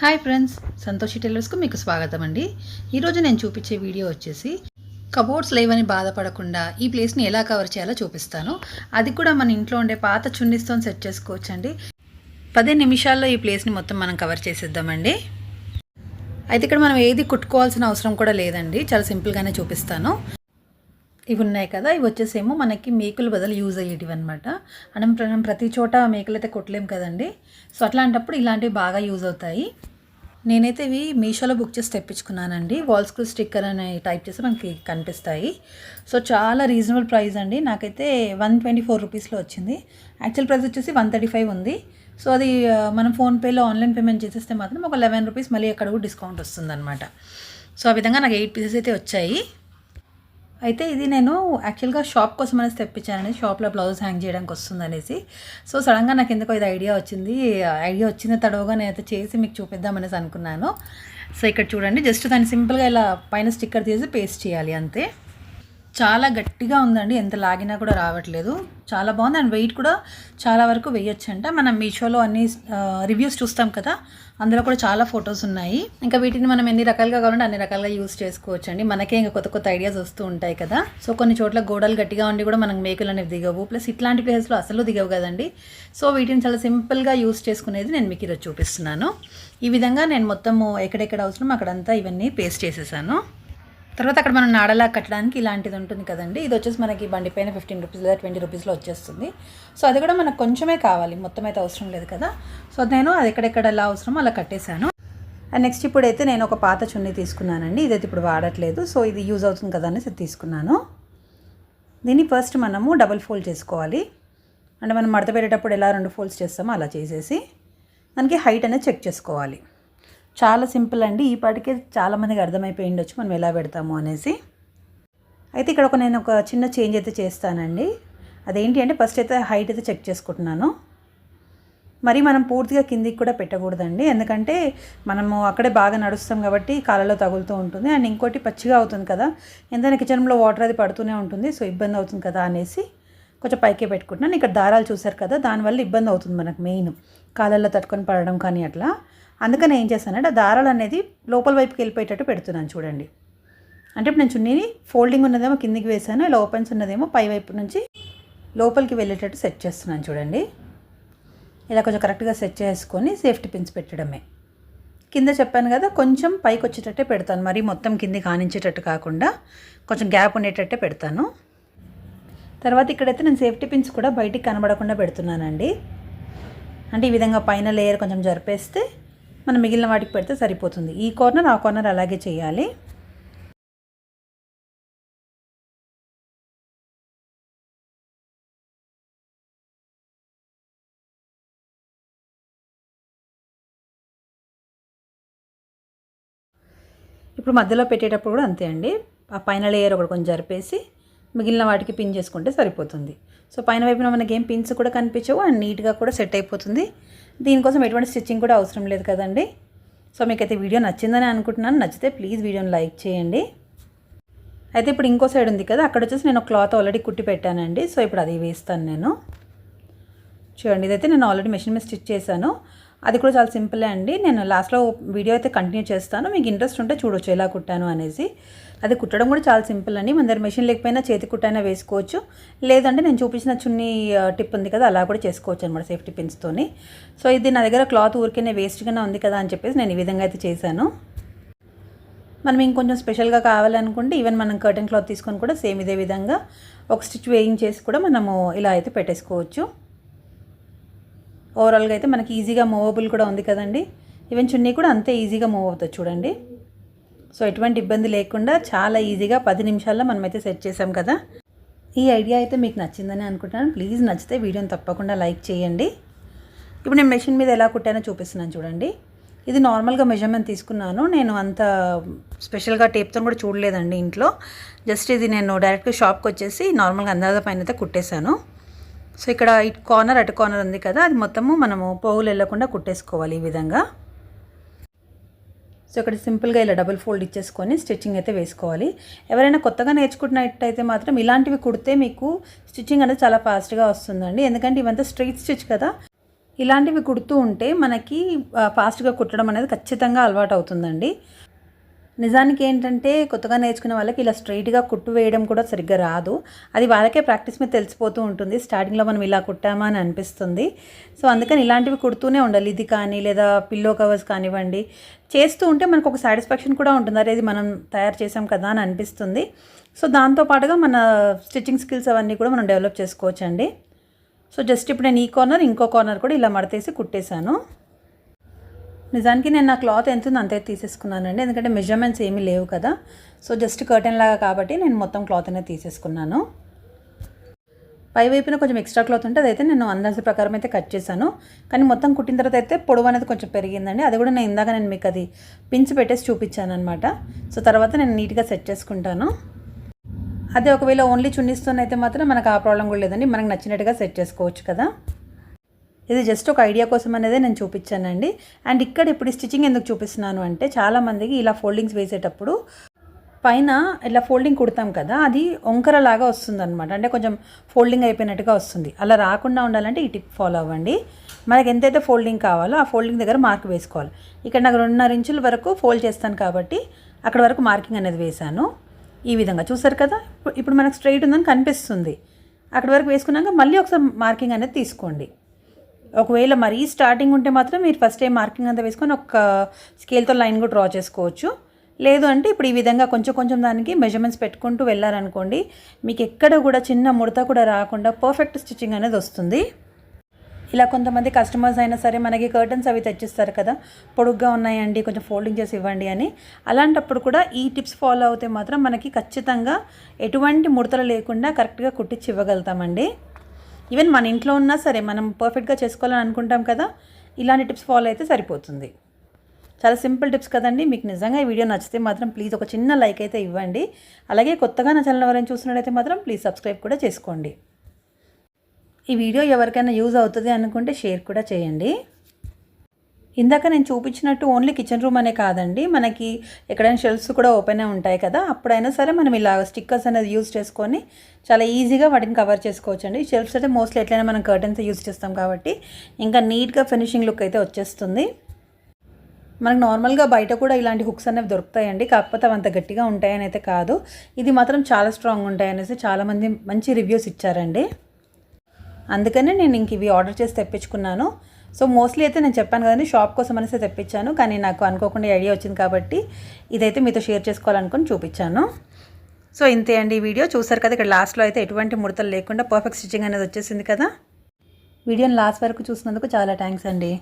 Hi friends Santoshi టెలర్స్కు మీకు స్వాగతం అండి ఈరోజు నేను చూపించే వీడియో వచ్చేసి కబోర్డ్స్ లేవని బాధపడకుండా ఈ ప్లేస్ని ఎలా కవర్ చేయాలో చూపిస్తాను. అది కూడా మన ఇంట్లో ఉండే పాత చున్నీస్తో సెట్ చేసుకోవచ్చండి. పది నిమిషాల్లో ఈ ప్లేస్ని మొత్తం మనం కవర్ చేసేద్దామండి. అయితే ఇక్కడ మనం ఏది కుట్టుకోవాల్సిన అవసరం కూడా లేదండి. చాలా సింపుల్గానే చూపిస్తాను. ఇవి ఉన్నాయి కదా ఇవి వచ్చేసేమో మనకి మేకులు బదులు యూజ్ అయ్యేటివి అనమాట మనం మనం ప్రతి చోట మేకలు అయితే కొట్టలేము కదండి. సో అట్లాంటప్పుడు ఇలాంటివి బాగా యూజ్ అవుతాయి. నేనైతే ఇవి మీషోలో బుక్ చేసి తెప్పించుకున్నానండి. వాల్ స్క్రూ స్టిక్కర్ అని టైప్ చేసి మనకి కనిపిస్తాయి. సో చాలా రీజనబుల్ ప్రైస్ అండి. నాకైతే వన్ ట్వంటీ ఫోర్ రూపీస్లో వచ్చింది. యాక్చువల్ ప్రైస్ వచ్చేసి వన్ థర్టీ ఫైవ్ ఉంది. సో అది మనం ఫోన్పేలో ఆన్లైన్ పేమెంట్ చేసేస్తే మాత్రం ఒక లెవెన్ రూపీస్ మళ్ళీ అక్కడ కూడా డిస్కౌంట్ వస్తుందన్నమాట. సో ఆ విధంగా నాకు ఎయిట్ పీసెస్ అయితే వచ్చాయి. అయితే ఇది నేను యాక్చువల్గా షాప్ కోసం అనేసి తెప్పించానని షాప్లో బ్లౌజ్ హ్యాంగ్ చేయడానికి వస్తుంది అనేసి సో సడన్గా నాకు ఎందుకో ఇది ఐడియా వచ్చింది. ఐడియా వచ్చిన తడవగా నేను అయితే చేసి మీకు చూపిద్దామనేసి అనుకున్నాను. సో ఇక్కడ చూడండి. జస్ట్ దాన్ని సింపుల్గా ఇలా పైన స్టిక్కర్ తీసి పేస్ట్ చేయాలి అంతే. చాలా గట్టిగా ఉందండి. ఎంత లాగినా కూడా రావట్లేదు. చాలా బాగుంది. అండ్ వెయిట్ కూడా చాలా వరకు వేయొచ్చంట. మనం మీషోలో అన్ని రివ్యూస్ చూస్తాం కదా అందులో కూడా చాలా ఫొటోస్ ఉన్నాయి. ఇంకా వీటిని మనం ఎన్ని రకాలుగా కావాలంటే అన్ని రకాలుగా యూస్ చేసుకోవచ్చు అండి మనకే ఇంకా కొత్త కొత్త ఐడియాస్ వస్తూ ఉంటాయి కదా. సో కొన్ని చోట్ల గోడలు గట్టిగా ఉండి కూడా మనకు మేకులు అనేవి దిగవు. ప్లస్ ఇట్లాంటి ప్లేసెస్లో అసలు దిగవు కదండి. సో వీటిని చాలా సింపుల్గా యూస్ చేసుకునేది నేను మీకు ఈరోజు చూపిస్తున్నాను. ఈ విధంగా నేను మొత్తము ఎక్కడెక్కడ అవసరం అక్కడంతా ఇవన్నీ పేస్ట్ చేసేసాను. తర్వాత అక్కడ మనం నాడలా కట్టడానికి ఇలాంటిది ఉంటుంది కదండి. ఇది వచ్చేసి మనకి బండి పైన ఫిఫ్టీన్ రూపీస్ లేదా ట్వంటీ రూపీస్లో వచ్చేస్తుంది. సో అది కూడా మనకు కొంచెమే కావాలి. మొత్తం అయితే అవసరం లేదు కదా. సో నేను అది ఎక్కడెక్కడ ఎలా అవసరమో అలా కట్టేశాను. అండ్ నెక్స్ట్ ఇప్పుడైతే నేను ఒక పాత చున్నీ తీసుకున్నానండి. ఇదైతే ఇప్పుడు వాడట్లేదు. సో ఇది యూజ్ అవుతుంది కదా అనేసి తీసుకున్నాను. దీన్ని ఫస్ట్ మనము డబుల్ ఫోల్డ్ చేసుకోవాలి. అంటే మనం మడత పెట్టేటప్పుడు ఎలా రెండు ఫోల్డ్స్ చేస్తామో అలా చేసేసి దానికి హైట్ అనేది చెక్ చేసుకోవాలి. చాలా సింపుల్ అండి. ఈ పాటికే చాలామందికి అర్థమైపోయి ఉండొచ్చు మనం ఎలా పెడతాము అనేసి. అయితే ఇక్కడ ఒక నేను ఒక చిన్న చేంజ్ అయితే చేస్తానండి. అదేంటి అంటే ఫస్ట్ అయితే హైట్ అయితే చెక్ చేసుకుంటున్నాను. మరి మనం పూర్తిగా కిందికి కూడా పెట్టకూడదండి. ఎందుకంటే మనము అక్కడే బాగా నడుస్తాం కాబట్టి కాళ్ళలో తగులుతూ ఉంటుంది. అండ్ ఇంకోటి పచ్చిగా అవుతుంది కదా. ఎందుకంటే కిచెన్లో వాటర్ అది పడుతూనే ఉంటుంది. సో ఇబ్బంది అవుతుంది కదా అనేసి కొంచెం పైకే పెట్టుకుంటున్నాను. ఇక్కడ దారాలు చూసారు కదా. దానివల్ల ఇబ్బంది అవుతుంది మనకు మెయిన్ కాళ్ళల్లో తట్టుకొని పడడం కానీ అట్లా. అందుకని ఏం చేస్తానంటే దారాలు అనేది లోపల వైపుకి వెళ్ళిపోయేటట్టు పెడుతున్నాను చూడండి. అంటే ఇప్పుడు నేను చున్నీని ఫోల్డింగ్ ఉన్నదేమో కిందికి వేసాను ఇలా ఓపెన్స్ ఉన్నదేమో పై వైపు నుంచి లోపలికి వెళ్ళేటట్టు సెట్ చేస్తున్నాను చూడండి. ఇలా కొంచెం కరెక్ట్గా సెట్ చేసుకొని సేఫ్టీ పిన్స్ పెట్టడమే. కింద చెప్పాను కదా కొంచెం పైకి వచ్చేటట్టే పెడతాను. మరీ మొత్తం కింది కానించేటట్టు కాకుండా కొంచెం గ్యాప్ ఉండేటట్టే పెడతాను. తర్వాత ఇక్కడైతే నేను సేఫ్టీ పిన్స్ కూడా బయటికి కనబడకుండా పెడుతున్నానండి. అంటే ఈ విధంగా పైన లేయర్ కొంచెం జరిపేస్తే మనం మిగిలిన వాటికి పెడితే సరిపోతుంది. ఈ కార్నర్ ఆ కార్నర్ అలాగే చేయాలి. ఇప్పుడు మధ్యలో పెట్టేటప్పుడు కూడా అంతే అండి. ఆ పైన లేయర్ ఒకటి కొంచెం జరిపేసి మిగిలిన వాటికి పిన్ చేసుకుంటే సరిపోతుంది. సో పైన వైపున మనకి ఏం పిన్స్ కూడా కనిపించవు. అండ్ నీట్గా కూడా సెట్ అయిపోతుంది. దీనికోసం ఎటువంటి స్టిచ్చింగ్ కూడా అవసరం లేదు కదండి. సో మీకైతే వీడియో నచ్చిందని అనుకుంటున్నాను. నచ్చితే ప్లీజ్ వీడియోని లైక్ చేయండి. అయితే ఇప్పుడు ఇంకో సైడ్ ఉంది కదా అక్కడ వచ్చేసి నేను క్లాత్ ఆల్రెడీ కుట్టి పెట్టానండి. సో ఇప్పుడు అది వేస్తాను నేను. చూడండి ఇదైతే నేను ఆల్రెడీ మెషిన్ మీద స్టిచ్ చేశాను. అది కూడా చాలా సింపులే అండి. నేను లాస్ట్లో వీడియో అయితే కంటిన్యూ చేస్తాను. మీకు ఇంట్రెస్ట్ ఉంటే చూడొచ్చు ఎలా కుట్టాను అనేసి. అది కుట్టడం కూడా చాలా సింపుల్ అండి. మన దగ్గర మెషిన్ లేకపోయినా చేతి కుట్టైనా వేసుకోవచ్చు. లేదంటే నేను చూపించిన చున్నీ టిప్ ఉంది కదా అలా కూడా చేసుకోవచ్చు అనమాట సేఫ్టీ పిన్స్తోని సో ఇది నా దగ్గర క్లాత్ ఊరికేనే వేస్ట్గానే ఉంది కదా అని చెప్పేసి నేను ఈ విధంగా అయితే చేశాను. మనం ఇంకొంచెం స్పెషల్గా కావాలనుకుంటే ఈవెన్ మనం కర్టెన్ క్లాత్ తీసుకొని కూడా సేమ్ ఇదే విధంగా ఒక స్టిచ్ వేయించేసి కూడా మనము ఇలా అయితే పెట్టేసుకోవచ్చు. ఓవరాల్గా అయితే మనకి ఈజీగా మూవబుల్ కూడా ఉంది కదండి. ఈవెన్ చున్నీ కూడా అంతే ఈజీగా మూవ్ అవుతుంది చూడండి. సో ఎటువంటి ఇబ్బంది లేకుండా చాలా ఈజీగా పది నిమిషాల్లో మనమైతే సెట్ చేసాం కదా. ఈ ఐడియా అయితే మీకు నచ్చిందని అనుకుంటున్నాను. ప్లీజ్ నచ్చితే వీడియోని తప్పకుండా లైక్ చేయండి. ఇప్పుడు నేను మెషిన్ మీద ఎలా కుట్టానో చూపిస్తున్నాను చూడండి. ఇది నార్మల్గా మెజర్మెంట్ తీసుకున్నాను. నేను అంత స్పెషల్గా టేప్తో కూడా చూడలేదండి ఇంట్లో. జస్ట్ ఇది నేను డైరెక్ట్గా షాప్కి వచ్చేసి నార్మల్గా అందాజ పైన అయితే కుట్టేశాను. సో ఇక్కడ ఇటు కార్నర్ అటు కార్నర్ ఉంది కదా అది మొత్తము మనము పోగులు వెళ్ళకుండా కుట్టేసుకోవాలి ఈ విధంగా. సో ఇక్కడ సింపుల్గా ఇలా డబుల్ ఫోల్డ్ ఇచ్చేసుకొని స్టిచ్చింగ్ అయితే వేసుకోవాలి. ఎవరైనా కొత్తగా నేర్చుకుంటున్నట్టయితే మాత్రం ఇలాంటివి కుడితే మీకు స్టిచ్చింగ్ అనేది చాలా ఫాస్ట్గా వస్తుందండి. ఎందుకంటే ఇవంతా స్ట్రైట్ స్టిచ్ కదా. ఇలాంటివి కుడుతూ ఉంటే మనకి ఫాస్ట్గా కుట్టడం అనేది ఖచ్చితంగా అలవాటు అవుతుందండి. నిజానికి ఏంటంటే కొత్తగా నేర్చుకునే వాళ్ళకి ఇలా స్ట్రైట్గా కుట్టు వేయడం కూడా సరిగ్గా రాదు. అది వాళ్ళకే ప్రాక్టీస్ మీద తెలిసిపోతూ ఉంటుంది. స్టార్టింగ్లో మనం ఇలా కుట్టామా అని అనిపిస్తుంది. సో అందుకని ఇలాంటివి కుడుతూనే ఉండాలి. ఇది కానీ లేదా పిల్లో కవర్స్ కానివ్వండి. చేస్తూ ఉంటే మనకు ఒక సాటిస్ఫాక్షన్ కూడా ఉంటుంది. అరే ఇది మనం తయారు చేసాం కదా అని అనిపిస్తుంది. సో దాంతో పాటుగా మన స్టిచ్చింగ్ స్కిల్స్ అవన్నీ కూడా మనం డెవలప్ చేసుకోవచ్చండి. సో జస్ట్ ఇప్పుడు నేను ఈ కార్నర్ ఇంకో కార్నర్ కూడా ఇలా మడతేసి కుట్టేశాను. నిజానికి నేను నా క్లాత్ ఎంత ఉందో అంతే తీసేసుకున్నానండి. ఎందుకంటే మెజర్మెంట్స్ ఏమీ లేవు కదా. సో జస్ట్ కర్టెన్ లాగా కాబట్టి నేను మొత్తం క్లాత్ అనేది తీసేసుకున్నాను. పై వైపున కొంచెం ఎక్స్ట్రా క్లాత్ ఉంటే అదైతే నేను అందాజ ప్రకారం అయితే కట్ చేశాను. కానీ మొత్తం కుట్టిన తర్వాత అయితే పొడవు అనేది కొంచెం పెరిగిందండి. అది కూడా నేను ఇందాక నేను మీకు అది పించి పెట్టేసి చూపించాను అనమాట సో తర్వాత నేను నీట్గా సెట్ చేసుకుంటాను. అదే ఒకవేళ ఓన్లీ చున్నీస్తోనైతే మాత్రం మనకు ఆ ప్రాబ్లం కూడా లేదండి. మనకు నచ్చినట్టుగా సెట్ చేసుకోవచ్చు కదా. ఇది జస్ట్ ఒక ఐడియా కోసం అనేది నేను చూపించానండి. అండ్ ఇక్కడ ఇప్పుడు స్టిచ్చింగ్ ఎందుకు చూపిస్తున్నాను అంటే చాలామందికి ఇలా ఫోల్డింగ్స్ వేసేటప్పుడు పైన ఇలా ఫోల్డింగ్ కుడతాం కదా అది వంకరలాగా వస్తుంది అనమాట అంటే కొంచెం ఫోల్డింగ్ అయిపోయినట్టుగా వస్తుంది. అలా రాకుండా ఉండాలంటే ఈ టిప్ ఫాలో అవ్వండి. మనకి ఎంతైతే ఫోల్డింగ్ కావాలో ఆ ఫోల్డింగ్ దగ్గర మార్క్ వేసుకోవాలి. ఇక్కడ నాకు రెండున్నర ఇంచుల వరకు ఫోల్డ్ చేస్తాను కాబట్టి అక్కడ వరకు మార్కింగ్ అనేది వేశాను. ఈ విధంగా చూసారు కదా? ఇప్పుడు- ఇప్పుడు మనకు స్ట్రైట్ ఉందని కనిపిస్తుంది. అక్కడ వరకు వేసుకున్నాక మళ్ళీ ఒకసారి మార్కింగ్ అనేది తీసుకోండి. ఒకవేళ మరీ స్టార్టింగ్ ఉంటే మాత్రం మీరు ఫస్ట్ టైం మార్కింగ్ అంతా వేసుకొని ఒక స్కేల్తో లైన్ కూడా డ్రా చేసుకోవచ్చు. లేదు అంటే ఇప్పుడు ఈ విధంగా కొంచెం కొంచెం దానికి మెజర్మెంట్స్ పెట్టుకుంటూ వెళ్ళారనుకోండి మీకు ఎక్కడ కూడా చిన్న ముడత కూడా రాకుండా పర్ఫెక్ట్ స్టిచ్చింగ్ అనేది వస్తుంది. ఇలా కొంతమంది కస్టమర్స్ అయినా సరే మనకి కర్టన్స్ అవి తెచ్చిస్తారు కదా పొడుగ్గా ఉన్నాయండి కొంచెం ఫోల్డింగ్ చేసి ఇవ్వండి అని. అలాంటప్పుడు కూడా ఈ టిప్స్ ఫాలో అవుతే మాత్రం మనకి ఖచ్చితంగా ఎటువంటి ముడతలు లేకుండా కరెక్ట్గా కుట్టించి ఇవ్వగలుగుతామండి. ఈవెన్ మన ఇంట్లో ఉన్నా సరే మనం పర్ఫెక్ట్గా చేసుకోవాలని అనుకుంటాం కదా ఇలాంటి టిప్స్ ఫాలో అయితే సరిపోతుంది. చాలా సింపుల్ టిప్స్ కదండి. మీకు నిజంగా ఈ వీడియో నచ్చితే మాత్రం ప్లీజ్ ఒక చిన్న లైక్ అయితే ఇవ్వండి. అలాగే కొత్తగా నా ఛానల్ ఎవరైనా చూస్తున్నట్టయితే మాత్రం ప్లీజ్ సబ్స్క్రైబ్ కూడా చేసుకోండి. ఈ వీడియో ఎవరికైనా యూజ్ అవుతుంది అనుకుంటే షేర్ కూడా చేయండి. ఇందాక నేను చూపించినట్టు ఓన్లీ కిచెన్ రూమ్ అనే కాదండి. మనకి ఎక్కడైనా షెల్ఫ్స్ కూడా ఓపెన్ ఉంటాయి కదా. అప్పుడైనా సరే మనం ఇలా స్టిక్కర్స్ అనేది యూజ్ చేసుకొని చాలా ఈజీగా వాటిని కవర్ చేసుకోవచ్చు అండి షెల్ఫ్స్ అయితే మోస్ట్లీ ఎట్లయినా మనం కర్టన్స్ యూజ్ చేస్తాం కాబట్టి ఇంకా నీట్గా ఫినిషింగ్ లుక్ అయితే వచ్చేస్తుంది. మనకు నార్మల్గా బయట కూడా ఇలాంటి హుక్స్ అనేవి దొరుకుతాయండి. కాకపోతే అంత గట్టిగా ఉంటాయని అయితే కాదు. ఇది మాత్రం చాలా స్ట్రాంగ్ ఉంటాయి అనేసి చాలామంది మంచి రివ్యూస్ ఇచ్చారండి. అందుకనే నేను ఇంక ఇవి ఆర్డర్ చేసి తెప్పించుకున్నాను. సో మోస్ట్లీ అయితే నేను చెప్పాను కదండి షాప్ కోసం అనేసి తెప్పించాను. కానీ నాకు అనుకోకుండా ఐడియా వచ్చింది కాబట్టి ఇదైతే మీతో షేర్ చేసుకోవాలనుకుని చూపించాను. సో ఇంతే అండి ఈ వీడియో. చూసారు కదా ఇక్కడ లాస్ట్లో అయితే ఎటువంటి ముడతలు లేకుండా పర్ఫెక్ట్ స్టిచ్చింగ్ అనేది వచ్చేసింది కదా. వీడియోని లాస్ట్ వరకు చూసినందుకు చాలా థ్యాంక్స్ అండి.